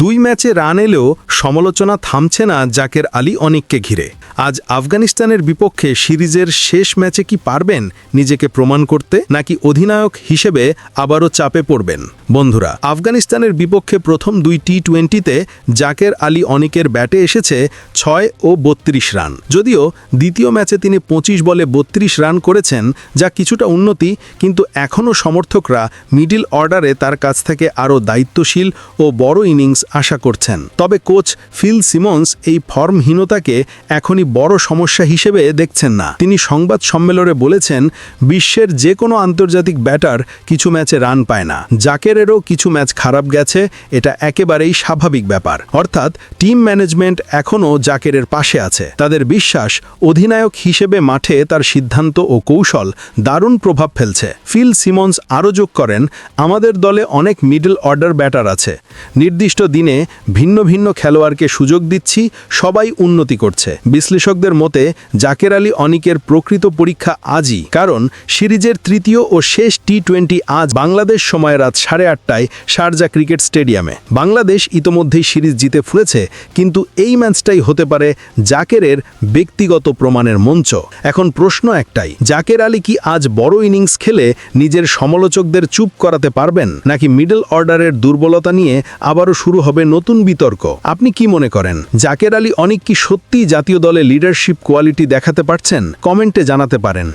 দুই ম্যাচে রান এলেও সমালোচনা থামছে না জাকের আলী অনিককে ঘিরে। আজ আফগানিস্তানের বিপক্ষে সিরিজের শেষ ম্যাচে কি পারবেন নিজেকে প্রমাণ করতে, নাকি অধিনায়ক হিসেবে আবারও চাপে পড়বেন? বন্ধুরা, আফগানিস্তানের বিপক্ষে প্রথম দুই টি টোয়েন্টিতে জাকের আলী অনিকের ব্যাটে এসেছে ছয় ও বত্রিশ রান। যদিও দ্বিতীয় ম্যাচে তিনি পঁচিশ বলে বত্রিশ রান করেছেন, যা কিছুটা উন্নতি, কিন্তু এখনও সমর্থকরা মিডিল অর্ডারে তার কাছ থেকে আরও দায়িত্বশীল ও বড় ইনিংস আশা করছেন। তবে কোচ ফিল সিমন্স এই ফর্মহীনতাকে এখনই বড় সমস্যা হিসেবে দেখছেন না। তিনি সংবাদ সম্মেলনে বলেছেন, বিশ্বের যে কোনো আন্তর্জাতিক ব্যাটার কিছু ম্যাচে রান পায় না। জাকেরেরও কিছু ম্যাচ খারাপ গেছে, এটা একেবারেই স্বাভাবিক ব্যাপার। অর্থাৎ টিম ম্যানেজমেন্ট এখনও জাকেরের পাশে আছে। তাদের বিশ্বাস অধিনায়ক হিসেবে মাঠে তার সিদ্ধান্ত ও কৌশল দারুণ প্রভাব ফেলছে। ফিল সিমন্স আরও যোগ করেন, আমাদের দলে অনেক মিডল অর্ডার ব্যাটার আছে। নির্দিষ্ট দিনে ভিন্ন ভিন্ন খেলোয়াড়কে সুযোগ দিচ্ছি, সবাই উন্নতি করছে। বিশ্লেষকদের মতে, জাকের আলী অনিকের প্রকৃত পরীক্ষা আজই, কারণ সিরিজের তৃতীয় ও শেষ টি টোয়েন্টি আজ বাংলাদেশ সময় রাত সাড়ে আটটায় শারজা ক্রিকেট স্টেডিয়ামে। বাংলাদেশ ইতোমধ্যেই সিরিজ জিতে ফুলেছে কিন্তু এই ম্যাচটাই হতে পারে জাকেরের ব্যক্তিগত প্রমাণের মঞ্চ। এখন প্রশ্ন একটাই, জাকের আলী কি আজ বড় ইনিংস খেলে নিজের সমালোচকদের চুপ করাতে পারবেন, নাকি মিডল অর্ডারের দুর্বলতা নিয়ে আবারও শুরু হবে নতুন বিতর্ক। আপনি কি মনে করেন? জাকের আলী অনেক কি সত্যি জাতীয় দলে লিডারশিপ কোয়ালিটি দেখাতে পারছেন? কমেন্টে জানাতে পারেন।